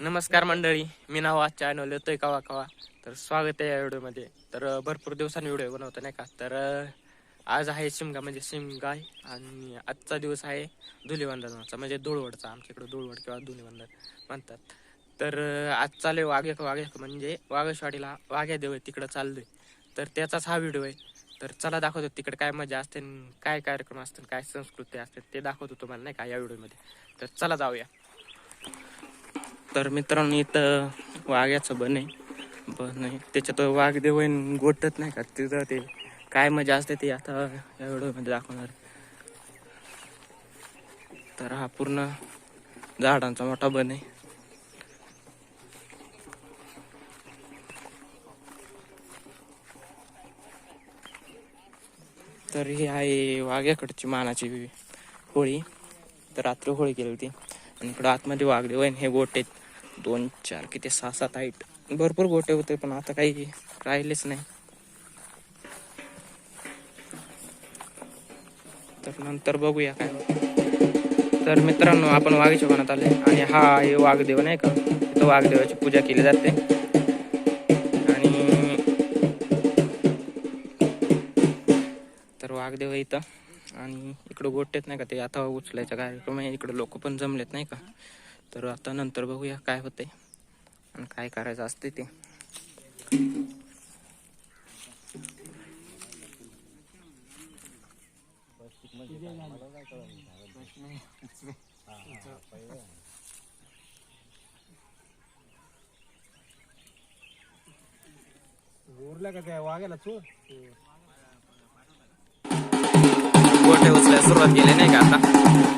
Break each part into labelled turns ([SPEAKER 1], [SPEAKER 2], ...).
[SPEAKER 1] नमस्कार मंडळी मी नाव आज चॅनल येतोय कवा कवा. तर स्वागत आहे या व्हिडिओमध्ये. तर भरपूर दिवसांनी व्हिडिओ बनवतो नाही का? तर आज आहे शिमगा म्हणजे शिमगा आहे आणि आजचा दिवस आहे धुलीवंदनाचा म्हणजे धुळवडचा. आमच्याकडे धुळवड किंवा धुलीवंदन म्हणतात. तर आज चालू आहे वाघेक वाघेक म्हणजे वाघेशवाडीला वाघ्या देव आहे तिकडं चाललोय. तर त्याचाच हा व्हिडिओ आहे. तर चला दाखवतो तिकडे काय मजा असते आणि काय कार्यक्रम असतात काय संस्कृती असते ते दाखवतो तुम्हाला नाही का या व्हिडिओमध्ये. तर चला जाऊया. तर मित्रांनो इथं वाघ्याचं बन आहे. बन आहे त्याच्यात वाघदेव आहे गोठत नाही का? तिथं ते काय मजा असते ते आता या व्हिडिओमध्ये म्हणजे दाखवणार. तर हा पूर्ण झाडांचा मोठा बन आहे. तर ही आहे वाघ्याकडची मानाची होळी. तर रात्री होळी केली होती. आणि इकडं आतमध्ये वाघ देवन हे गोट आहेत. दोन चार किती सहा सात आईट भरपूर गोटे होते पण आता काही राहिलेच नाही. तर नंतर बघूया काय तर मित्रांनो आपण वाघेच्या वनात आले आणि हा आहे वाघदेव नाही का? इथं वाघदेवाची पूजा केली जाते. आणि तर वाघदेव इथं. आणि इकडं गोटेत नाही का ते आता उचलायचा कार्यक्रम आहे. इकडं लोक पण जमलेत नाही का? तर आता नंतर बघूया काय होते आणि काय करायचं असते ते.
[SPEAKER 2] उरलं का त्या चोर?
[SPEAKER 1] उचलायला सुरुवात केली नाही का आता?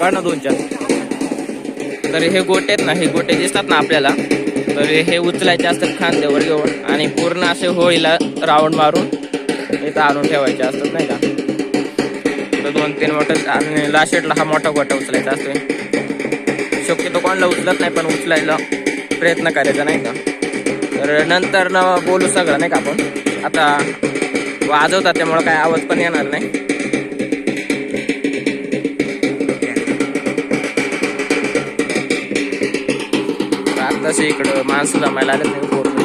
[SPEAKER 1] काढ ना दोन चार तर हे गोटे आहेत ना हे गोटे दिसतात ना आपल्याला तर हे उचलायचे असतात खांद्यावर घेऊन आणि पूर्ण असे होळीला राऊंड मारून इथं आणून ठेवायचे असतात नाही का? तर दोन तीन मोठं आणि लाशेटला हा मोठा गोटा उचलायचा असतोय. शक्यतो कोणाला उचलत नाही पण उचलायला प्रयत्न करायचा नाही का? तर नंतर न बोलू सगळं नाही का आपण? आता वाजवतात त्यामुळं काय आवाज पण येणार नाही. आताच इकडं माणसं जमायला आले नाही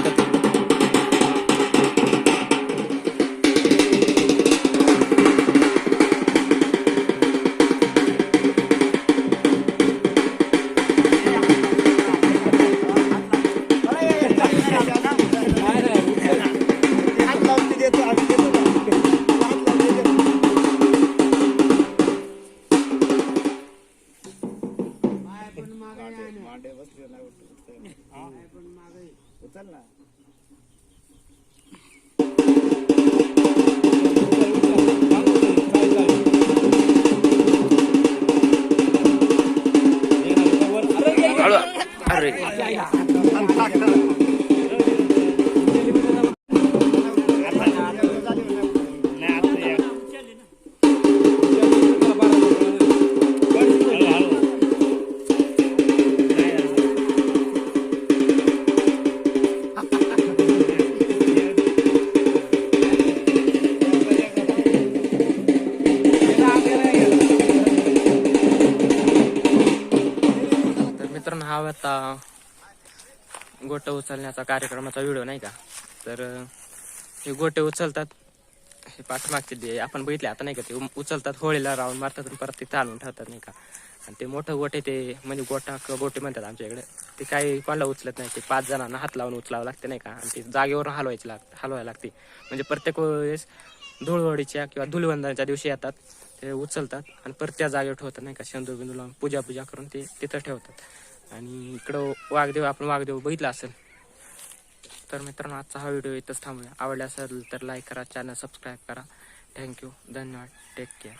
[SPEAKER 1] कार्यक्रमाचा व्हिडिओ नाही का? तर हे गोटे उचलतात. हे पाठीमागचे जे आपण बघितले आता नाही का ते उचलतात होळीला राऊंड मारतात आणि परत ते आणून ठेवतात नाही का? आणि ते मोठं गोटे ते म्हणजे गोटा किंवा गोटे म्हणतात आमच्या इकडे. ते काही कोणाला उचलत नाही ते पाच जणांना हात लावून उचलावं लागते नाही का? आणि ते जागेवर हलवायची लाग हलवायला लागते. म्हणजे प्रत्येक वेळेस धुळवडीच्या किंवा धुलवंदनाच्या दिवशी येतात ते उचलतात आणि परत त्या जागेवर ठेवतात नाही का? शेंदूर बिंदू लावून पूजा पूजा करून ते तिथं ठेवतात. आणि इकडं वाघदेव आपण वाघदेव बघितला असेल तर मित्रांनो आजचा हा व्हिडिओ इथंच थांबूया. आवडला असेल तर लाईक करा चॅनल सबस्क्राईब करा. थँक्यू धन्यवाद. Take care